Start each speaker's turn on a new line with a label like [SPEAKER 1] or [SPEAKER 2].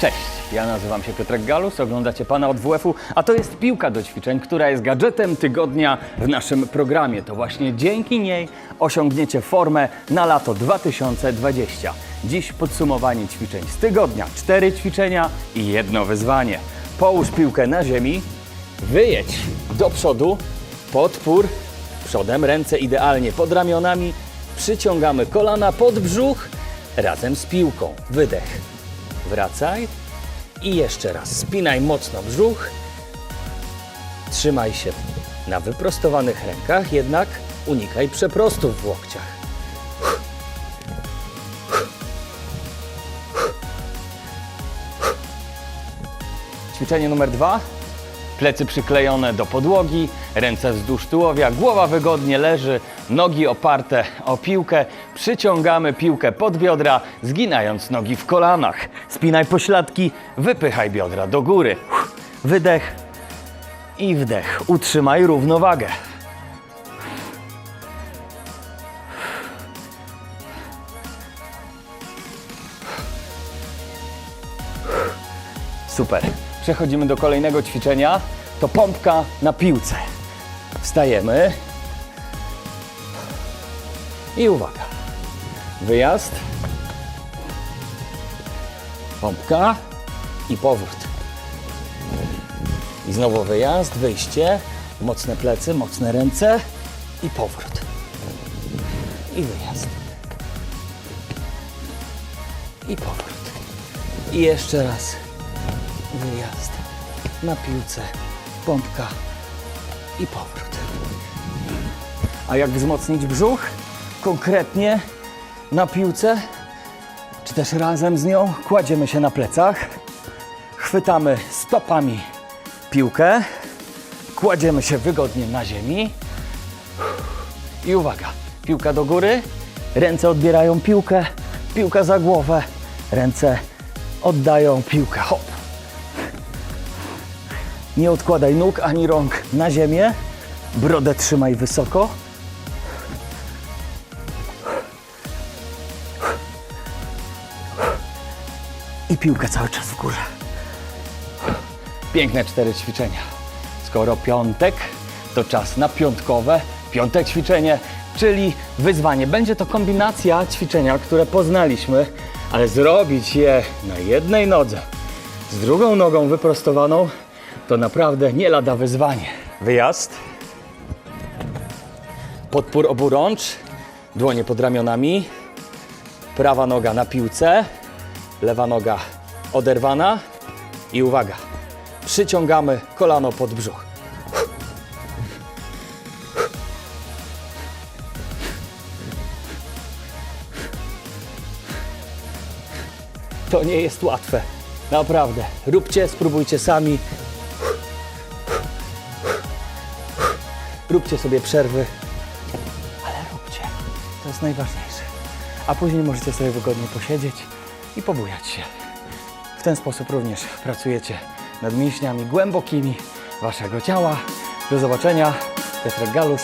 [SPEAKER 1] Cześć, ja nazywam się Piotrek Galus, oglądacie Pana od WF-u, a to jest piłka do ćwiczeń, która jest gadżetem tygodnia w naszym programie. To właśnie dzięki niej osiągniecie formę na lato 2020. Dziś podsumowanie ćwiczeń z tygodnia. Cztery ćwiczenia i jedno wyzwanie. Połóż piłkę na ziemi, wyjedź do przodu, podpór, przodem, ręce idealnie pod ramionami, przyciągamy kolana pod brzuch razem z piłką. Wydech. Wracaj i jeszcze raz. Spinaj mocno brzuch. Trzymaj się na wyprostowanych rękach, jednak unikaj przeprostów w łokciach. Ćwiczenie numer dwa. Plecy przyklejone do podłogi, ręce wzdłuż tułowia, głowa wygodnie leży, nogi oparte o piłkę. Przyciągamy piłkę pod biodra, zginając nogi w kolanach. Spinaj pośladki, wypychaj biodra do góry. Wydech i wdech. Utrzymaj równowagę. Super. Przechodzimy do kolejnego ćwiczenia. To pompka na piłce. Wstajemy. I uwaga. Wyjazd. Pompka i powrót. I znowu wyjazd, wyjście. Mocne plecy, mocne ręce i powrót. I wyjazd. I powrót. I jeszcze raz wyjazd na piłce, pompka i powrót. A jak wzmocnić brzuch? Konkretnie na piłce, czy też razem z nią kładziemy się na plecach, chwytamy stopami piłkę, kładziemy się wygodnie na ziemi. I uwaga, piłka do góry, ręce odbierają piłkę, piłka za głowę, ręce oddają piłkę, hop. Nie odkładaj nóg ani rąk na ziemię. Brodę trzymaj wysoko. I piłkę cały czas w górze. Piękne cztery ćwiczenia. Skoro piątek, to czas na piątkowe, piąte ćwiczenie, czyli wyzwanie. Będzie to kombinacja ćwiczenia, które poznaliśmy, ale zrobić je na jednej nodze z drugą nogą wyprostowaną to naprawdę nie lada wyzwanie. Wyjazd. Podpór oburącz, dłonie pod ramionami, prawa noga na piłce, lewa noga oderwana i uwaga, przyciągamy kolano pod brzuch. To nie jest łatwe. Naprawdę. Róbcie, spróbujcie sami. Róbcie sobie przerwy, ale róbcie. To jest najważniejsze. A później możecie sobie wygodnie posiedzieć i pobujać się. W ten sposób również pracujecie nad mięśniami głębokimi waszego ciała. Do zobaczenia. Piotrek Galus.